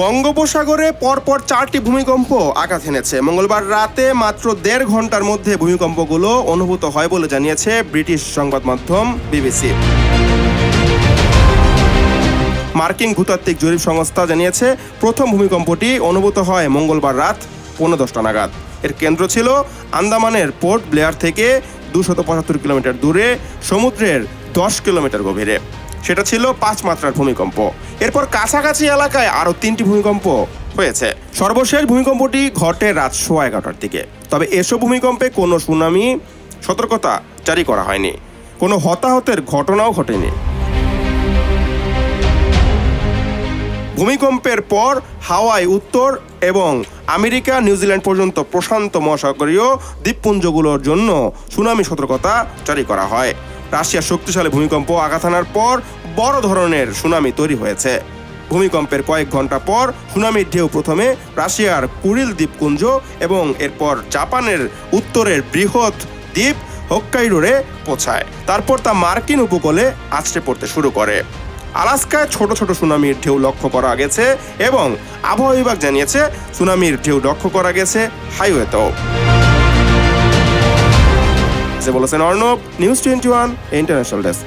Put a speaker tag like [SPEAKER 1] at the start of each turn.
[SPEAKER 1] বঙ্গোপসাগরে পরপর চারটি ভূমিকম্প আঘাত এনেছে। মঙ্গলবার রাতে মাত্র দেড় ঘণ্টার মধ্যে ভূমিকম্পগুলো অনুভূত হয় বলে জানিয়েছে ব্রিটিশ সংবাদ মাধ্যম বিবিসি। মার্কিন ভূতাত্ত্বিক জরিপ সংস্থা জানিয়েছে, প্রথম ভূমিকম্পটি অনুভূত হয় মঙ্গলবার রাত পৌনে দশটা নাগাদ। এর কেন্দ্র ছিল আন্দামানের পোর্ট ব্লেয়ার থেকে দুশত পঁচাত্তর কিলোমিটার দূরে, সমুদ্রের দশ কিলোমিটার গভীরে। সেটা ছিল পাঁচ মাত্রার ভূমিকম্প। এরপর কাছাকাছি এলাকায় আরও তিনটি ভূমিকম্প হয়েছে। সর্বশেষ ভূমিকম্পটি ঘটে রাত সোয়া এগারোটার দিকে। তবে এসব ভূমিকম্পে কোনো সুনামি, সতর্কতা জারি করা হয়নি। কোনো হতাহতের ঘটনাও ঘটেনি। ভূমিকম্পের পর হাওয়াই উত্তর এবং আমেরিকা নিউজিল্যান্ড পর্যন্ত প্রশান্ত মহাসাগরীয় দ্বীপপুঞ্জগুলোর জন্য সুনামি সতর্কতা জারি করা হয়। রাশিয়ার শক্তিশালী ভূমিকম্প আঘাত হানার পর বড় ধরনের সুনামি তৈরি হয়েছে। ভূমিকম্পের কয়েক ঘণ্টা পর সুনামির ঢেউ প্রথমে রাশিয়ার কুরিল দ্বীপপুঞ্জ এবং এরপর জাপানের উত্তরের বৃহৎ দ্বীপ হোক্কাইডোরে পৌঁছায়। তারপর তা মার্কিন উপকূলে আছড়ে পড়তে শুরু করে। আলাস্কায় ছোট ছোট সুনামির ঢেউ লক্ষ্য করা গেছে এবং আবহাওয়া বিভাগ জানিয়েছে, সুনামির ঢেউ লক্ষ্য করা গেছে হাইওয়েতেও। বলেছেন Arnab news twenty one international desk